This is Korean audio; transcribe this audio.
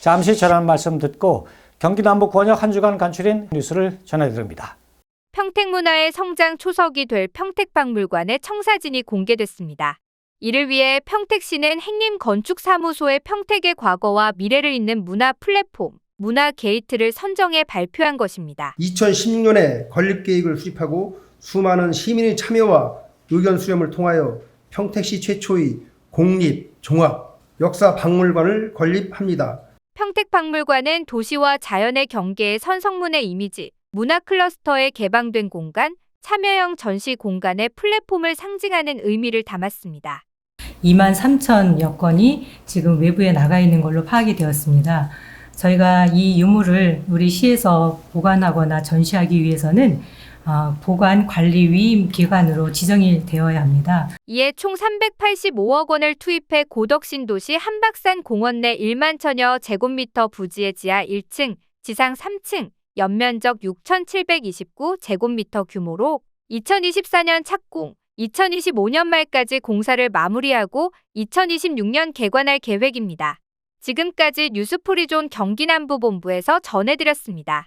잠시 전하는 말씀 듣고 경기 남부 권역 한 주간 간추린 뉴스를 전해드립니다. 평택 문화의 성장 초석이 될 평택박물관의 청사진이 공개됐습니다. 이를 위해 평택시는 행림 건축사무소의 평택의 과거와 미래를 잇는 문화 플랫폼, 문화 게이트를 선정해 발표한 것입니다. 2016년에 건립 계획을 수립하고 수많은 시민의 참여와 의견 수렴을 통하여 평택시 최초의 공립, 종합, 역사 박물관을 건립합니다. 평택박물관은 도시와 자연의 경계의 선성문의 이미지, 문화 클러스터에 개방된 공간, 참여형 전시 공간의 플랫폼을 상징하는 의미를 담았습니다. 2만 3천 여 건이 지금 외부에 나가 있는 걸로 파악이 되었습니다. 저희가 이 유물을 우리 시에서 보관하거나 전시하기 위해서는 어, 보관 관리 위임 기관으로 지정이 되어야 합니다. 이에 총 385억 원을 투입해 고덕신도시 한박산 공원 내 1만 천여 제곱미터 부지의 지하 1층, 지상 3층, 연면적 6,729 제곱미터 규모로 2024년 착공, 2025년 말까지 공사를 마무리하고 2026년 개관할 계획입니다. 지금까지 뉴스프리존 경기남부본부에서 전해드렸습니다.